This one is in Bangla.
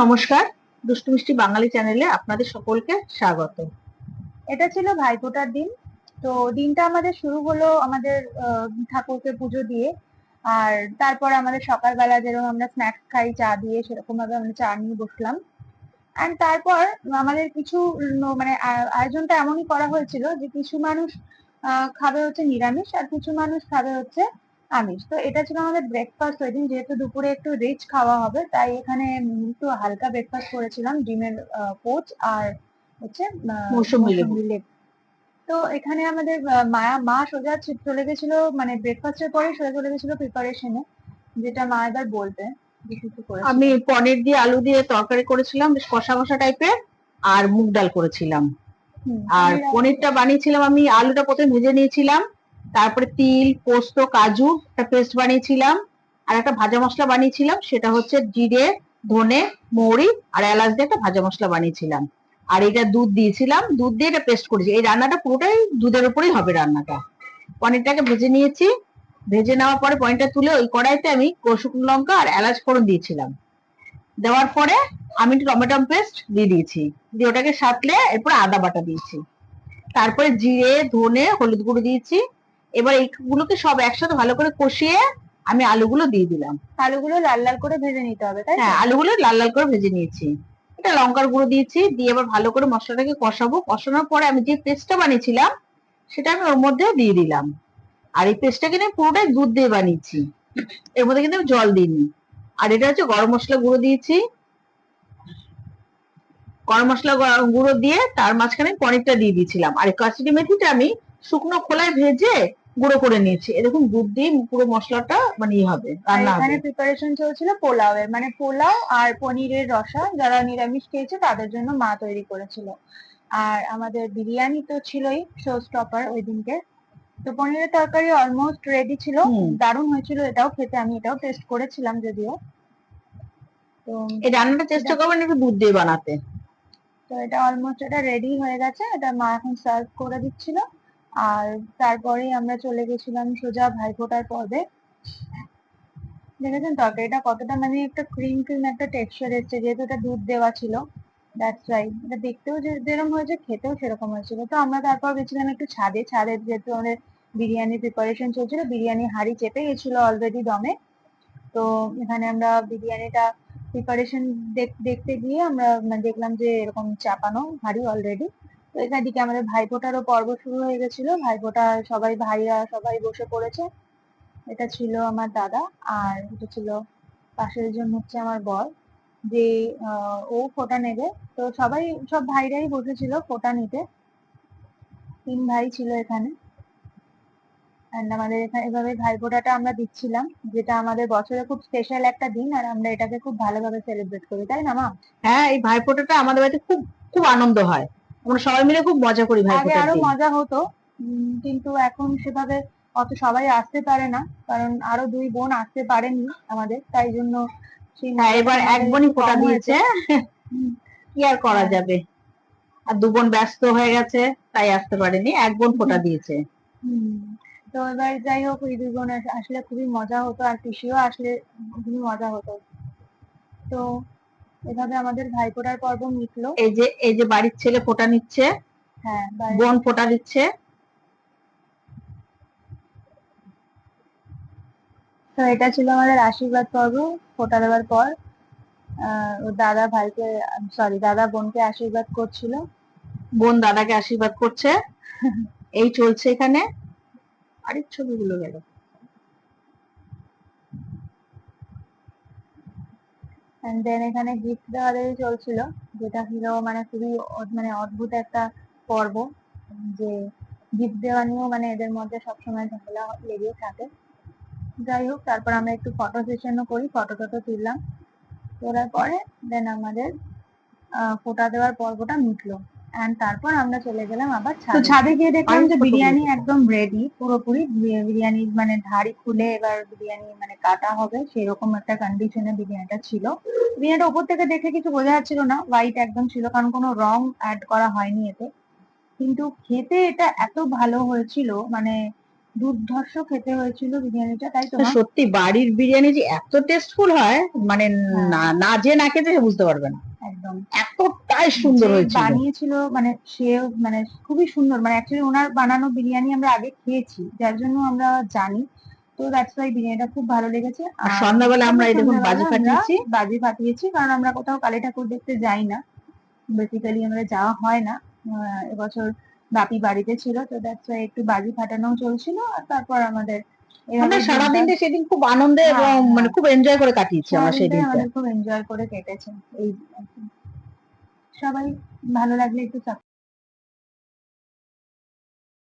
নমস্কার। দুষ্টু মিষ্টি বাঙালি চ্যানেলে আপনাদের সকলকে স্বাগত। এটা ছিল ভাইফোঁটার দিন। তো দিনটা আমাদের শুরু হলো আমাদের ঠাকুরকে পুজো দিয়ে। আর তারপর আমাদের সকালবেলা যেরকম আমরা স্ন্যাক্স খাই, চা দিয়ে সেরকম ভাবে আমরা চা নিয়ে বসলাম। অ্যান্ড তারপর আমাদের কিছু মানে আয়োজনটা এমনই করা হয়েছিল যে কিছু মানুষ খাবে হচ্ছে নিরামিষ আর কিছু মানুষ খাবে হচ্ছে আমিষ তো এটা ছিল আমাদের ব্রেকফাস্ট ওই দিন যেহেতু দুপুরে একটু রিচ খাওয়া হবে তাই এখানে একটু হালকা ব্রেকফাস্ট করেছিলাম ডিমের পোচ আর হচ্ছে লেবু। তো এখানে আমাদের মায়া মা সোজা চলে গেছিল মানে ব্রেকফাস্টের পরে সোজা চলে গেছিল প্রিপারেশনে যেটা মা এবার বলবে। আমি পনির দিয়ে আলু দিয়ে তরকারি করেছিলাম বেশ কষা কষা টাইপের আর মুগ ডাল করেছিলাম আর পনিরটা বানিয়েছিলাম আমি আলুটা প্রথমে ভেজে নিয়েছিলাম তারপরে তিল, পোস্ত, কাজু একটা পেস্ট বানিয়েছিলাম। আর একটা ভাজা মশলা বানিয়েছিলাম, সেটা হচ্ছে জিরে, ধনে, মৌরি আর এলাচ দিয়ে একটা ভাজা মশলা বানিয়েছিলাম। আর এটা দুধ দিয়েছিলাম, দুধ দিয়ে এটা পেস্ট করেছি। এই রান্নাটা পুরোটাই দুধের উপরেই হবে রান্নাটা। পনিরটাকে ভেজে নিয়েছি। ভেজে নেওয়ার পরে পনিরটা তুলে ওই কড়াইতে আমি শুকনো লঙ্কা আর এলাচ ফোড়ন দিয়েছিলাম। দেওয়ার পরে আমি টমেটো পেস্ট দিয়ে দিয়েছি। দিয়ে ওটাকে সাতলে এরপর আদা বাটা দিয়েছি। তারপরে জিরে, ধনে, হলুদ গুঁড়ো দিয়েছি। এবার এইগুলোকে সব একসাথে ভালো করে কষিয়ে আমি আলুগুলো দিয়ে দিলাম। আলুগুলো লাল লাল করে ভেজে নিতে হবে তাই হ্যাঁ আলুগুলো লাল লাল করে ভেজে নিয়েছি। এটা লঙ্কার গুঁড়ো দিয়েছি দিয়ে এবার ভালো করে মশলাটাকে কষাবো। কষানোর পরে আমি যে পেস্টটা বানিয়েছিলাম সেটা আমি ওর মধ্যে দিয়ে দিলাম। আর এই পেস্টটা কিন্তু আমি পুরোটাই দুধ দিয়ে বানিয়েছি। এর মধ্যে কিন্তু আমি জল দিইনি। আর এটা হচ্ছে গরম মশলা গুঁড়ো দিয়েছি। গরম মশলা গুঁড়ো দিয়ে তার মাঝখানে পনিরটা দিয়ে দিয়েছিলাম। আর এই কাসুরি মেথিটা আমি শুকনো খোলায় ভেজে গুঁড়ো করে নিয়েছি। এরকম দুধ দিয়ে পুরো মশলাটা মানে ইয়ে হবে রান্না হবে। এখানে প্রিপারেশন চলছিল পোলাওয়ের মানে পোলাও আর পনিরের রসা যারা নিরামিষ খেয়েছে তাদের জন্য মা তৈরি করেছিল। আর আমাদের বিরিয়ানি তো ছিলই শো স্টপার ওই দিনকে। তো পনিরের তরকারি অলমোস্ট রেডি ছিল। দারুণ হয়েছিল এটাও খেতে আমি এটাও টেস্ট করেছিলাম যদিও। তো এই রান্নাটা চেষ্টা করবেন একটু দুধ দিয়ে বানাতে। তো এটা অলমোস্ট এটা রেডি হয়ে গেছে এটা মা এখন সার্ভ করে দিচ্ছিল। আর তারপরেই আমরা চলে গেছিলাম সোজা ভাইফোঁটার পর্বে দেখেছেন তরকারিটা কতটা মানে একটা ক্রিম ক্রিম একটা টেক্সচার এসছে, যেহেতু এটা দুধ দেওয়া ছিল। দ্যাটস রাইট এটা দেখতেও যেরকম হয়েছে, খেতেও সেরকম হয়েছিল। তো আমরা তারপর গেছিলাম একটু ছাদে। ছাদে যেহেতু আমাদের বিরিয়ানি প্রিপারেশন চলছিল, বিরিয়ানি হাঁড়ি চেপে গেছিল অলরেডি দমে। তো এখানে আমরা বিরিয়ানিটা প্রিপারেশন দেখতে গিয়ে আমরা মানে দেখলাম যে এরকম চাপানো হাঁড়ি অলরেডি এদিকে আমাদের ভাইফোঁটারও পর্ব শুরু হয়ে গেছিল। ভাইফোঁটা সবাই ভাইরা সবাই বসে পড়েছে। এটা ছিল আমার দাদা আর এটা ছিল পাশের জন হচ্ছে আমার বর। যে ও ফোঁটা নেবে। তো সবাই, সব ভাইরাই বসেছিল ফোঁটা নিতে। তিন ভাই ছিল এখানে। And আমাদের এখানে, এভাবে ভাইফোঁটাটা আমরা দিচ্ছিলাম, যেটা আমাদের বছরে খুব স্পেশাল একটা দিন আর আমরা এটাকে খুব ভালোভাবে সেলিব্রেট করি। তাই না, মা? হ্যাঁ এই ভাইফোঁটাটা আমাদের বাড়িতে খুব খুব আনন্দ হয়। আমরা সবাই মিলে খুব মজা করি ভাই আগে আরও মজা হতো কিন্তু এখন সেভাবে অত সবাই আসতে পারে না কারণ আরও দুই বোন আসতে পারেনি আমাদের তাই জন্য হ্যাঁ এবার এক বোনই ফোঁটা দিয়েছে। কি আর করা হ্যাঁ। যাবে? আর দু বোন ব্যস্ত হয়ে গেছে তাই আসতে পারেনি এক বোন ফোঁটা দিয়েছে। তো এবার যাই হোক ওই দুই বোন আসলে খুবই মজা হতো আর পিসিও আসলে খুবই মজা হতো। তো এভাবে আমাদের ভাই ভাইফোঁটার পর্ব মিটলো। এই যে এই যে বাড়ির ছেলে ফোঁটা নিচ্ছে হ্যাঁ বোন ফোঁটা দিচ্ছে। তো এটা ছিল আমাদের আশীর্বাদ পর্ব ফোঁটা দেওয়ার পর আহ, ওর দাদা ভাইকে সরি দাদা বোনকে আশীর্বাদ করছিল। বোন দাদাকে আশীর্বাদ করছে। এই চলছে এখানে। বাড়ির ছবিগুলো গেল। দেন এখানে গিফট দেওয়া দেওয়ি চলছিল, যেটা ছিল মানে খুবই মানে অদ্ভুত একটা পর্ব, যে গিফট দেওয়া নিয়েও মানে এদের মধ্যে সবসময় ঝামেলা লেগেই থাকে। যাই হোক, তারপর আমরা একটু ফটো সেশনও করি ফটো টটো তুললাম। তোলার পরে দেন আমাদের ফোঁটা দেওয়ার পর্বটা মিটলো। এন্ড তারপর আমরা চলে গেলাম আবার তো ছাদে। গিয়ে দেখলাম যে বিরিয়ানি একদম রেডি পুরোপুরি। বি- বিরিয়ানির মানে ধাড়ি খুলে এবার বিরিয়ানি মানে কাটা হবে সেরকম একটা কন্ডিশনে বিরিয়ানিটা ছিল। বিরিয়ানিটা উপর থেকে দেখে কিছু বোঝা যাচ্ছিল না হোয়াইট একদম ছিল কারণ কোনো রং অ্যাড করা হয়নি এতে। কিন্তু খেতে এটা এত ভালো হয়েছিল মানে দুর্ধর্ষ খেতে হয়েছিল বিরিয়ানিটা তাই তো সত্যি বাড়ির বিরিয়ানি যে এত টেস্টফুল হয় মানে হ্যাঁ। না না যে না খেতে সে বুঝতে পারবে না। একদম। এতটাই সুন্দর হয়েছিল। বানিয়েছিল মানে সে মানে খুবই সুন্দর। মানে অ্যাকচুয়ালি ওনার বানানো বিরিয়ানি আমরা আগে খেয়েছি যার জন্য আমরা জানি। তো দ্যাটস ওয়াই বিরিয়ানিটা খুব ভালো লেগেছে। আর সন্ধ্যাবেলা আমরা এই দেখুন বাজি ফাটিয়েছি। বাজি ফাটিয়েছি কারণ আমরা কোথাও কালী ঠাকুর দেখতে যাই না। বেসিক্যালি আমাদের যাওয়া হয় না। এবছর বাপি বাড়িতে ছিল তো দ্যাটস ওয়াই একটু বাজি ফাটানো চলছিল আর তারপর আমাদের আমরা সারাদিনটা দিনটা- সেদিন খুব আনন্দে হ্যাঁ, এবং হ্যাঁ। মানে খুব এনজয় করে কাটিয়েছি আমরা সেদিনটা আমাদের খুব এনজয় করে কেটেছে এই। সবাই ভালো লাগলে একটু